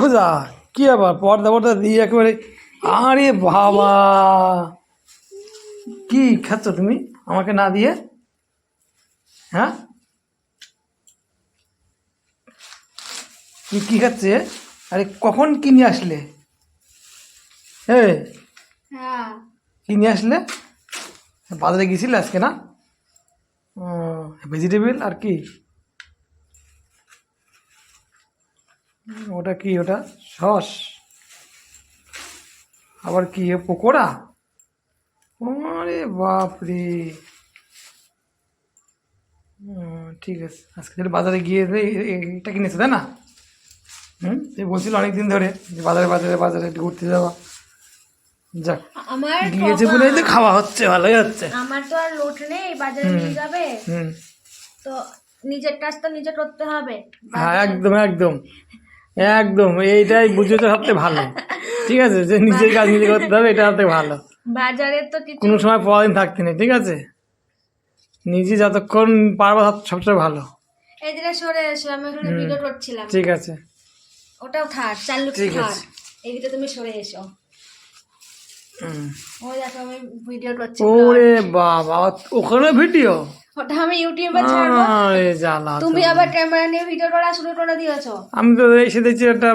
যা কি আবার পর্দা পর্দা দিয়ে একেবারে আরে বাবা! কি খাচ্ছ তুমি? আমাকে না দিয়ে? হ্যাঁ? কি কি খাচ্ছে আরে কখন কিনে আসলে? হ্যাঁ। হ্যাঁ কিনে আসলে? বাজারে গেছিলে আজকে না? ভেজিটেবিল আর কি? ওটা কি ওটা? সস। আবার কি এ পকোড়া? আরে বাপরে। ঠিক আছে। আজকে তাহলে বাজারে গিয়ে এটা কিনেছে তাই না? হুম? এই বলছিল অনেকদিন ধরে যে বাজারে বাজারে বাজারে একটু ঘুরতে যাওয়া। যাক আমার গিয়েছে বলে তো খাওয়া হচ্ছে ভালোই হচ্ছে। আমার তো আর লোট নেই বাজারে নিয়ে যাবে। হুম। তো নিজের কাজ তো নিজে করতে হবে। হ্যাঁ একদম একদম। একদম এইটাই বুঝে তো সবথেকে ভালো। ঠিক আছে যে নিজের কাজ নিজে করতে হবে এটা সবথেকে ভালো। বাজারে তো কিছু কোনো সময় পরদিন থাকতে নেই ঠিক আছে? নিজে যতক্ষণ পারব সব- সবচেয়ে ভালো। এই দিকে সরে এসো আমি ওখানে ভিডিও করছিলাম। ঠিক আছে। ওটাও থাক চালু ঠিক থাক। আছে। এইদিকে তুমি সরে এসো হুম। ওই দেখো আমি ভিডিও করছি ওরে বাবা ওখানে ভিডিও ওটা আমি ইউটিউবে ছাড়বো। তুমি আবার ক্যামেরা নিয়ে ভিডিও করা শুরু করে দিয়েছ। আমি তো এসে দেখছি একটা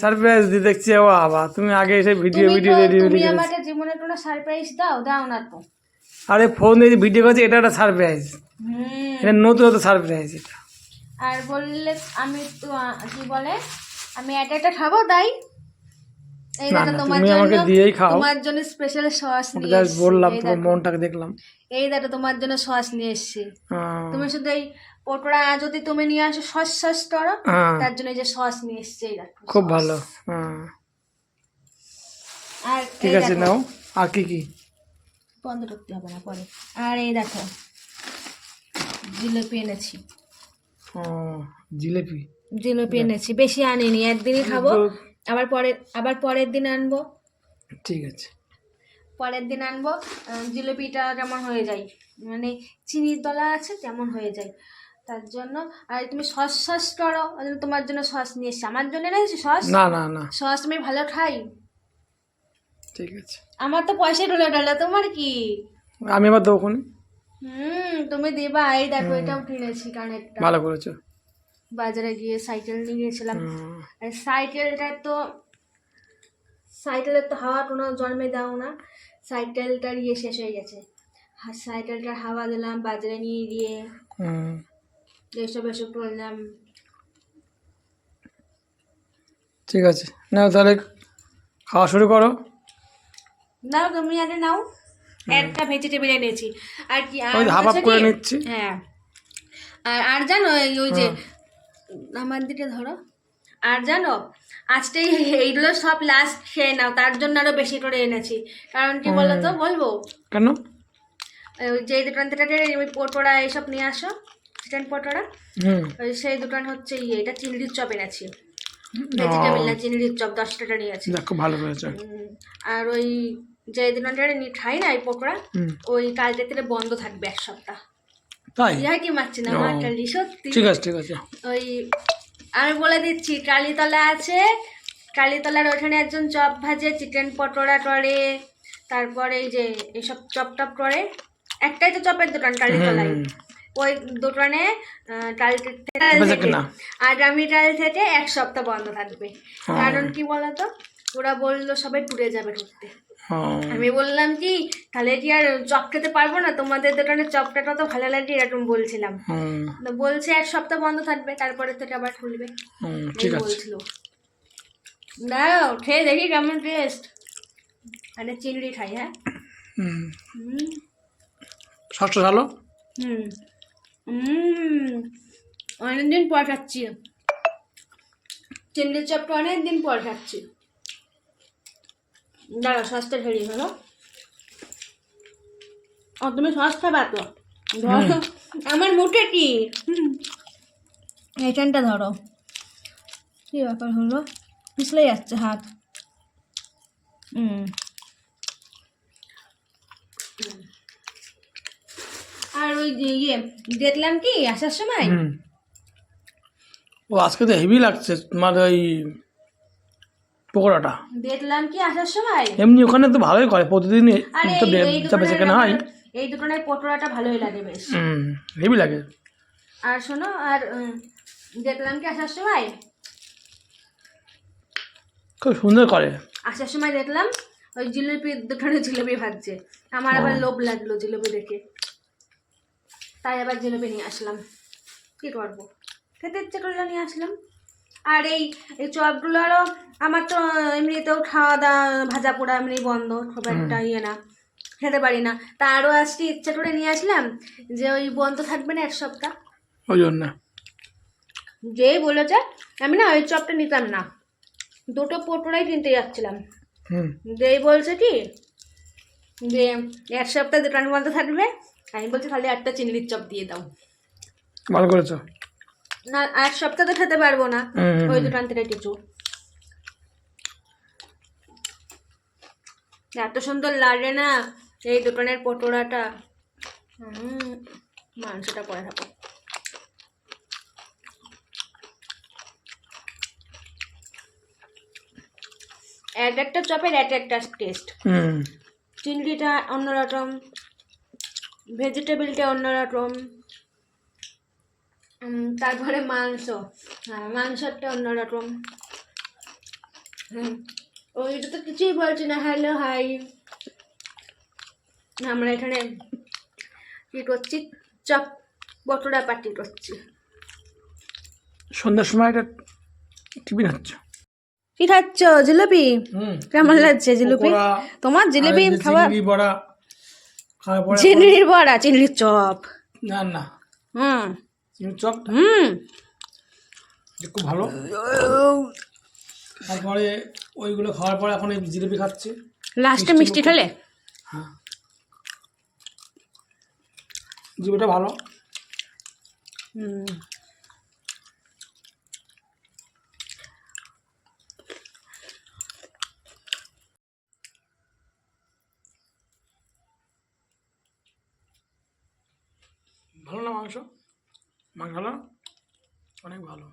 সারপ্রাইজ দিয়ে দেখছি ও বাবা তুমি আগে এসে ভিডিও ভিডিও তুমি আমাকে জীবনে কোনো সারপ্রাইজ দাও? দাও না তো। আরে ফোন দিয়ে ভিডিও করছি এটা একটা সারপ্রাইজ এটা নতুন নতুন সারপ্রাইজ এটা। আর বললে আমি তো কি বলে? আমি একটা একটা খাব তাই এই দেখো তোমার জন্য দিয়েই খাও। তোমার জন্য স্পেশাল সস নিয়ে বললাম তোমার মনটাকে দেখলাম। এই দেখো তোমার জন্য সস নিয়ে এসেছি। তুমি শুধু এই যদি তুমি নিয়ে আসো সস সস করো তার জন্য যে সস নিয়ে এসেছি এই দেখো খুব ভালো আর ঠিক আছে নাও আর কি কি? বন্ধ করতে হবে না পরে। আর এই দেখো জিলিপি এনেছি। ও, জিলেপি। জিলিপি এনেছি বেশি আনিনি একদিনই খাব। আবার পরের আবার পরের দিন আনব। ঠিক আছে। পরের দিন আনব জিলিপিটা কেমন হয়ে যায় মানে চিনির তলা আছে তেমন হয়ে যায়। তার জন্য আর তুমি সস সস করো তোমার জন্য সস নিয়ে এসছি। আমার জন্য এনেছি সস? না না না। সস আমি ভালো খাই। ঠিক আছে। আমার তো পয়সা ঢলে ঢলে তোমার কি? আমি আবার দেবো হুম তুমি দিবা। এই দেখো এটাও কিনেছি কানেরটা। ভালো করেছ। বাজারে গিয়ে সাইকেল নিয়ে গিয়েছিলাম। হুম, আর সাইকেলটা তো সাইকেলের তো হাওয়া কোনো জন্মে দাও না। সাইকেলটার ইয়ে শেষ হয়ে গেছে। আর সাইকেলটার হাওয়া দিলাম বাজারে নিয়ে গিয়ে এসব এসব করলাম। ঠিক আছে। নাও তাহলে খাওয়া শুরু করো। নাও তুমি আগে নাও। একটা ভেজিটেবিল এনেছি। আর কি আর হাফ হাফ করে নিচ্ছি। হ্যাঁ। আর আর জানো ওই যে আমার দিকে ধরো। আর জানো আজকে এইগুলো সব লাস্ট খেয়ে নাও তার জন্য আরও বেশি করে এনেছি। কারণ কি বলো তো বলব? কেন? যে দোকান থেকে ওই পটোড়া এইসব নিয়ে আসো চিকেন পটোড়া হুম। ওই সেই দোকান হচ্ছে ইয়ে এটা চিংড়ির চপ এনেছি। ভেজিটেবল না চিংড়ির চপ দশ টাকা নিয়েছি দেখো ভালো উম, আর ওই যে দোকানটা নিয়ে খাই না এই পকোড়া? ওই কালকে থেকে বন্ধ থাকবে এক সপ্তাহ। তাই? ইয়া মারছি না ও। মাটালি সত্যি। ঠিক আছে ঠিক আছে। ওই আমি বলে দিচ্ছি কালীতলা আছে। কালীতলার ওখানে একজন চপ ভাজে চিকেন পকোড়া করে তারপরে এই যে এইসব চপ টপ করে। একটাই তো চপের দোকান কালীতলায়। ওই দোকানে আগামীকাল থেকে এক সপ্তাহ বন্ধ থাকবে। কারণ কি বলতো? ওরা বলল সবাই টুরে যাবে ঘুরতে। আমি বললাম কি তাহলে কি আর চপ খেতে পারব না? তোমাদের দোকানে চপটা তো ভালো লাগে এরকম বলছিলাম। বলছে এক সপ্তাহ বন্ধ থাকবে তারপরে থেকে আবার খুলবে। ঠিক আছে। বলছিল। দাঁড়াও খেয়ে দেখি কেমন টেস্ট আরে চিংড়ি খাই হ্যাঁ? হুম। হুম। ভালো হুম। হুম। অনেকদিন পর খাচ্ছি। চিংড়ির চপটা অনেকদিন পর খাচ্ছি। দাঁড়াও সসটা ঢেড়ি হলো ও তুমি সস খাবা তো ধরো আমার কি? এইখানটা ধরো। কি ব্যাপার হলো? পিছলে যাচ্ছে হাত। হুম। আর ওই যে ইয়ে দেখলাম কি আসার সময়? ও আজকে তো হেভি লাগছে তোমার ওই পকোড়াটা। দেখলাম কি আসার সময়? এমনি ওখানে তো ভালোই করে প্রতিদিন তো সেখানে হয়। এই দোকানের পটোড়াটা ভালোই লাগে বেশ। হুম হেভি লাগে। আর শোনো আর দেখলাম কি আসার সময়? খুব সুন্দর করে। আসার সময় দেখলাম ওই জিলিপির দোকানে জিলিপি ভাজছে। আমার আবার লোভ লাগল জিলিপি দেখে। তাই আবার জিলিপি নিয়ে আসলাম। কি করব? খেতে ইচ্ছে করলে নিয়ে আসলাম। আর এই চপগুলো আরও আমার তো এমনিতেও খাওয়া দাওয়া ভাজা পোড়া এমনি বন্ধ খুব একটা ইয়ে না খেতে পারি না। তা আরও আজকে ইচ্ছা করে নিয়ে আসলাম যে ওই বন্ধ থাকবে না এক সপ্তাহ। ওই জন্য। যেই বলেছে আমি না ওই চপটা নিতাম না। দুটো পটোড়াই কিনতে যাচ্ছিলাম। যেই বলছে কি যে এক সপ্তাহ দোকান বন্ধ থাকবে আমি বলছি তাহলে একটা চিংড়ির চপ দিয়ে দাও। ভালো করেছ। না এক সপ্তাহ তো খেতে পারব না। ওই। দোকান থেকে কিছু এত সুন্দর লাগে না এই দোকানের পটোড়াটা হুম, মাংসটা পরে থাকো এক একটা চপের এক একটা টেস্ট হুম। চিংড়িটা অন্যরকম ভেজিটেবিলটা অন্যরকম। তারপরে মাংস। হ্যাঁ মাংসটা অন্যরকম। হুম ওইটা তো কিছুই বলছি না হ্যালো হাই আমরা এখানে কী করছি? চপ বটরা পার্টি করছি। সন্ধ্যার সময় একটা টিফিন হচ্ছে কি খাচ্ছ? জিলিপি? হুম কেমন লাগছে জিলিপি? তোমার জিলিপি চিংড়ি বড়া চিংড়ির বড়া চিংড়ির চপ। না না। হুম। চপ হুম। খুব ভালো। তারপরে ওইগুলো খাওয়ার পরে এখন এই জিলিপি খাচ্ছি। লাস্টে মিষ্টি খেলে? হ্যাঁ। জিলিপিটা ভালো। হুম। ভালো না মাংস? মাংস অনেক ভালো।